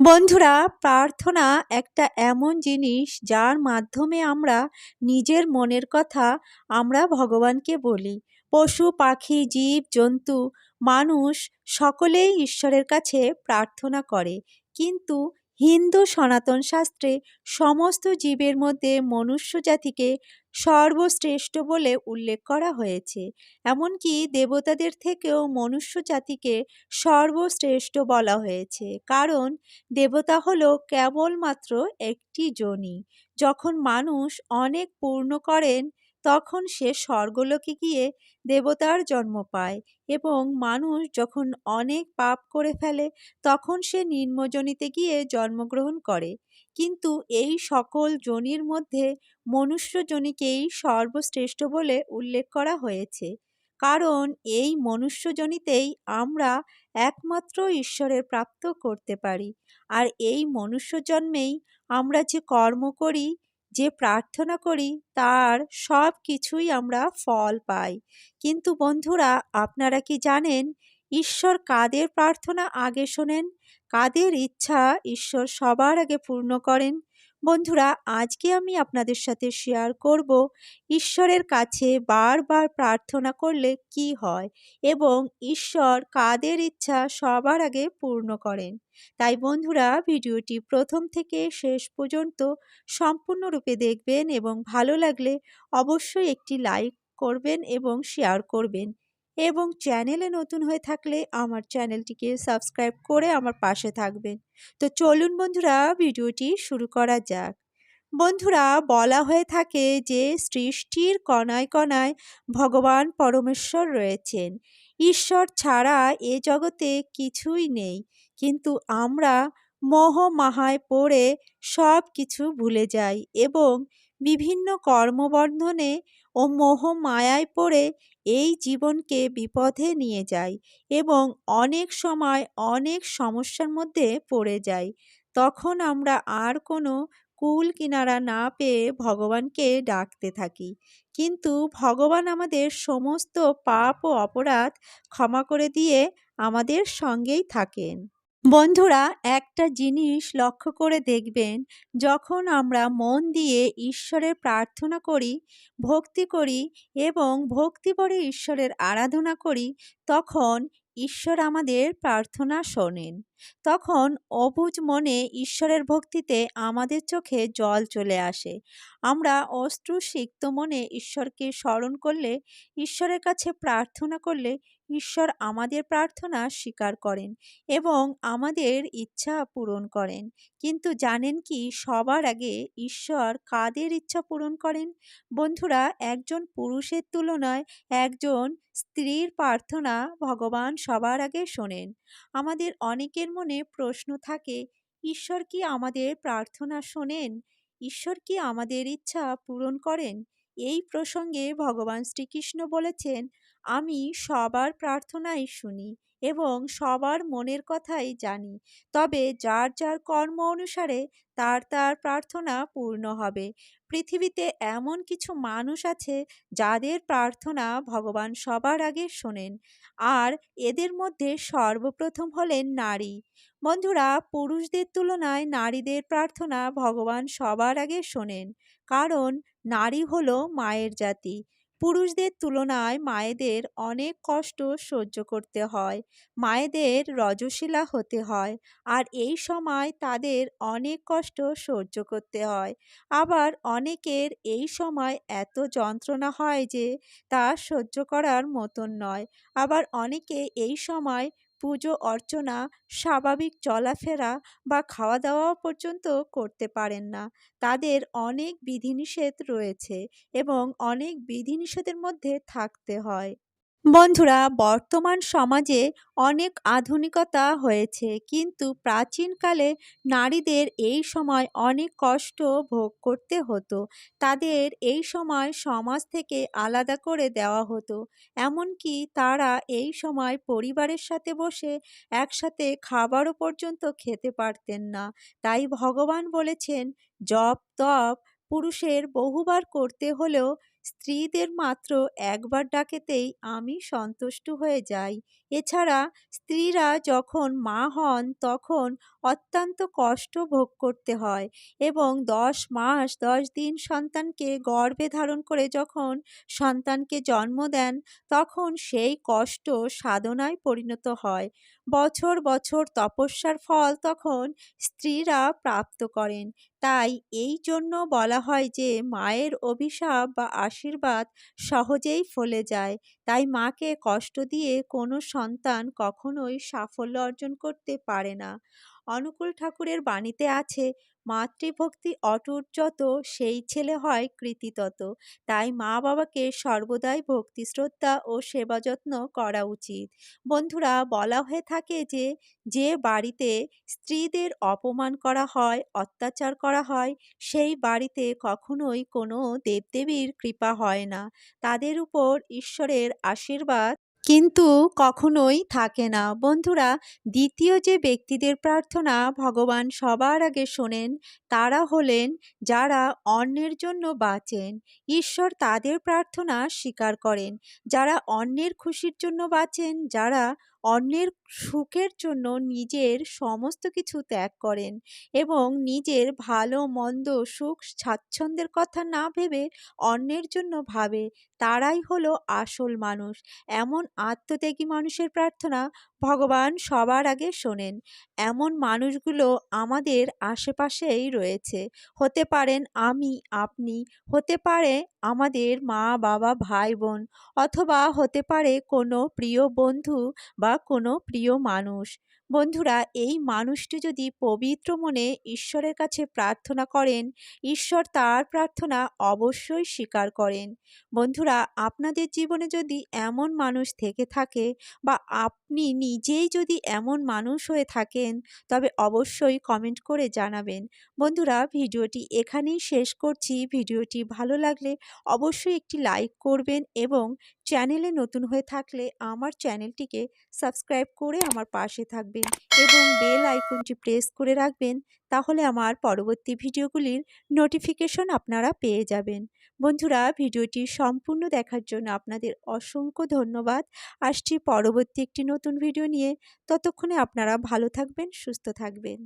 বন্ধুরা, প্রার্থনা একটা এমন জিনিস যার মাধ্যমে আমরা নিজের মনের কথা আমরা ভগবানকে বলি। পশু, পাখি, জীব, জন্তু, মানুষ সকলেই ঈশ্বরের কাছে প্রার্থনা করে। কিন্তু হিন্দু সনাতন শাস্ত্রে সমস্ত জীবের মধ্যে মনুষ্য জাতিকে সর্বশ্রেষ্ঠ বলে উল্লেখ করা হয়েছে। এমনকি দেবতাদের থেকেও মনুষ্য জাতিকে সর্বশ্রেষ্ঠ বলা হয়েছে। কারণ দেবতা হলো কেবলমাত্র একটি যোনি যখন মানুষ অনেক পূর্ণ করেন তখন সে স্বর্গলোকে গিয়ে দেবতার জন্ম পায় এবং মানুষ যখন অনেক পাপ করে ফেলে, তখন সে নিম্নজনিতে গিয়ে জন্মগ্রহণ করে। কিন্তু এই সকল জনির মধ্যে মনুষ্য জনিকেই সর্বশ্রেষ্ঠ বলে উল্লেখ করা হয়েছে। কারণ এই মনুষ্যজনিতেই আমরা একমাত্র ঈশ্বরের প্রাপ্ত করতে পারি। আর এই মনুষ্য জন্মেই আমরা যে কর্ম করি যে প্রার্থনা করি, তার সব কিছুই আমরা ফল পাই। কিন্তু বন্ধুরা, আপনারা কি জানেন, ঈশ্বর কাদের প্রার্থনা আগে শোনেন? কাদের ইচ্ছা ঈশ্বর সবার আগে পূর্ণ করেন? বন্ধুরা, আজকে আমি আপনাদের সাথে শেয়ার করব ঈশ্বরের কাছে বারবার প্রার্থনা করলে কি হয় এবং ঈশ্বর কাদের ইচ্ছা সবার আগে পূর্ণ করেন। তাই বন্ধুরা, ভিডিওটি প্রথম থেকে শেষ পর্যন্ত সম্পূর্ণরূপে দেখবেন এবং ভালো লাগলে অবশ্যই একটি লাইক করবেন এবং শেয়ার করবেন। এবং চ্যানেলে নতুন হয়ে থাকলে আমার চ্যানেলটিকে সাবস্ক্রাইব করে আমার পাশে থাকবেন। তো চলুন বন্ধুরা, ভিডিওটি শুরু করা যাক। বন্ধুরা, বলা হয়ে থাকে যে সৃষ্টির কণায় কণায় ভগবান পরমেশ্বর রয়েছেন। ঈশ্বর ছাড়া এ জগতে কিছুই নেই। কিন্তু আমরা মোহমাহায় পড়ে সব কিছু ভুলে যাই এবং বিভিন্ন কর্মবন্ধনে ও মোহ মায়ায় পড়ে এই জীবনকে বিপথে নিয়ে যায় এবং অনেক সময় অনেক সমস্যার মধ্যে পড়ে যায় তখন আমরা আর কোনো কুল কিনারা না পেয়ে ভগবানকে ডাকতে থাকি। কিন্তু ভগবান আমাদের সমস্ত পাপ ও অপরাধ ক্ষমা করে দিয়ে আমাদের সঙ্গেই থাকেন। বন্ধুরা, একটা জিনিস লক্ষ্য করে দেখবেন, যখন আমরা মন দিয়ে ঈশ্বরের প্রার্থনা করি, ভক্তি করি এবং ভক্তিভরে ঈশ্বরের আরাধনা করি, তখন ঈশ্বর আমাদের প্রার্থনা শোনেন। তখন অবুজ মনে ঈশ্বরের ভক্তিতে আমাদের চোখে জল চলে আসে। আমরা অশ্রুসিক্ত মনে ঈশ্বরকে স্মরণ করলে, ঈশ্বরের কাছে প্রার্থনা করলে ঈশ্বর আমাদের প্রার্থনা স্বীকার করেন এবং আমাদের ইচ্ছা পূরণ করেন। কিন্তু জানেন কি, সবার আগে ঈশ্বর কাদের ইচ্ছা পূরণ করেন? বন্ধুরা, একজন পুরুষের তুলনায় একজন স্ত্রীর প্রার্থনা ভগবান সবার আগে শোনেন। আমাদের অনেকের মনে প্রশ্ন থাকে, ঈশ্বর কি আমাদের প্রার্থনা শোনেন? ঈশ্বর কি আমাদের ইচ্ছা পূরণ করেন? এই প্রসঙ্গে ভগবান শ্রীকৃষ্ণ বলেছেন আমি সবার প্রার্থনাই শুনি এবং সবার মনের কথাই জানি। তবে যার যার কর্ম অনুসারে তার তার প্রার্থনা পূর্ণ হবে। পৃথিবীতে এমন কিছু মানুষ আছে যাদের প্রার্থনা ভগবান সবার আগে শোনেন। আর এদের মধ্যে সর্বপ্রথম হলেন নারী। বন্ধুরা, পুরুষদের তুলনায় নারীদের প্রার্থনা ভগবান সবার আগে শোনেন। কারণ নারী হলো মায়ের জাতি। পুরুষদের তুলনায় মায়েদের অনেক কষ্ট সহ্য করতে হয়, মায়েদের রজশীলা হতে হয় আর এই সময় তাদের অনেক কষ্ট সহ্য করতে হয়। আবার অনেকের এই সময় এত যন্ত্রণা হয় যে তা সহ্য করার মতন নয়। আবার অনেকে এই সময় পুজো অর্চনা, স্বাভাবিক চলাফেরা বা খাওয়া দাওয়া পর্যন্ত করতে পারেন না। তাদের অনেক বিধিনিষেধ রয়েছে এবং অনেক বিধিনিষেধের মধ্যে থাকতে হয়। বন্ধুরা, বর্তমান সমাজে অনেক আধুনিকতা হয়েছে, কিন্তু প্রাচীনকালে নারীদের এই সময় অনেক কষ্ট ভোগ করতে হতো। তাদের এই সময় সমাজ থেকে আলাদা করে দেওয়া হতো। এমনকি তারা এই সময় পরিবারের সাথে বসে একসাথে খাবারও পর্যন্ত খেতে পারতেন না। তাই ভগবান বলেছেন জপ তপ পুরুষের বহুবার করতে হলেও স্ত্রীদের মাত্র একবার ডাকেতেই আমি সন্তুষ্ট হয়ে যাই এছাড়া স্ত্রীরা যখন মা হন, তখন অত্যন্ত কষ্ট ভোগ করতে হয় এবং দশ মাস, দশ দিন সন্তানকে গর্ভে ধারণ করে যখন সন্তানকে জন্ম দেন, তখন সেই কষ্ট সাধনায় পরিণত হয়। বছর বছর তপস্যার ফল তখন স্ত্রীরা প্রাপ্ত করেন। তাই এই জন্য বলা হয় যে, মায়ের অভিশাপ বা আশীর্বাদ সহজেই ফলে যায়। তাই মাকে কষ্ট দিয়ে কোনো সন্তান কখনোই সাফল্য অর্জন করতে পারে না। অনুকূল ঠাকুরের বাণীতে আছে মাতৃভক্তি অটুট যত সেই ছেলে হয় কৃতি তত তাই মা বাবাকে সর্বদাই ভক্তি শ্রদ্ধা ও সেবা যত্ন করা উচিত। বন্ধুরা, বলা হয়ে থাকে যে যে বাড়িতে স্ত্রীদের অপমান করা হয়, অত্যাচার করা হয়, সেই বাড়িতে কখনোই কোনো দেবদেবীর কৃপা হয় না। তাদের উপর ঈশ্বরের আশীর্বাদ কিন্তু কখনোই থাকে না। বন্ধুরা, দ্বিতীয় যে ব্যক্তিদের প্রার্থনা ভগবান সবার আগে শোনেন, তারা হলেন যারা অন্যের জন্য বাঁচেন। ঈশ্বর তাদের প্রার্থনা স্বীকার করেন। যারা অন্যের খুশির জন্য বাঁচেন, যারা অন্যের সুখের জন্য নিজের সমস্ত কিছু ত্যাগ করেন এবং নিজের ভালো, মন্দ, সুখ, স্বাচ্ছন্দ্যের কথা না ভেবে অন্যের জন্য ভাবে। তারাই হলো আসল মানুষ। এমন আত্মত্যাগী মানুষের প্রার্থনা ভগবান সবার আগে শোনেন। এমন মানুষগুলো আমাদের আশেপাশেই রয়েছে। হতে পারেন আমি, আপনি, হতে পারে আমাদের মা, বাবা, ভাই, বোন, অথবা হতে পারে কোনো প্রিয় বন্ধু বা কোনো প্রিয় মানুষ। বন্ধুরা, এই মানুষটি যদি পবিত্র মনে ঈশ্বরের কাছে প্রার্থনা করেন, ঈশ্বর তার প্রার্থনা অবশ্যই স্বীকার করেন। বন্ধুরা, আপনাদের জীবনে যদি এমন মানুষ থেকে থাকে বা আপনি নিজেই যদি এমন মানুষ হয়ে থাকেন, তবে অবশ্যই কমেন্ট করে জানাবেন। বন্ধুরা, ভিডিওটি এখানেই শেষ করছি। ভিডিওটি ভালো লাগলে অবশ্যই একটি লাইক করবেন এবং চ্যানেলে নতুন হয়ে থাকলে আমার চ্যানেলটিকে সাবস্ক্রাইব করে আমার পাশে থাকবেন এবং বেল আইকনটি প্রেস করে রাখবেন। তাহলে আমার পরবর্তী ভিডিওগুলির নোটিফিকেশন আপনারা পেয়ে যাবেন। বন্ধুরা, ভিডিওটি সম্পূর্ণ দেখার জন্য আপনাদের অসংখ্য ধন্যবাদ। আসছি পরবর্তী একটি নতুন ভিডিও নিয়ে। ততক্ষণে আপনারা ভালো থাকবেন, সুস্থ থাকবেন।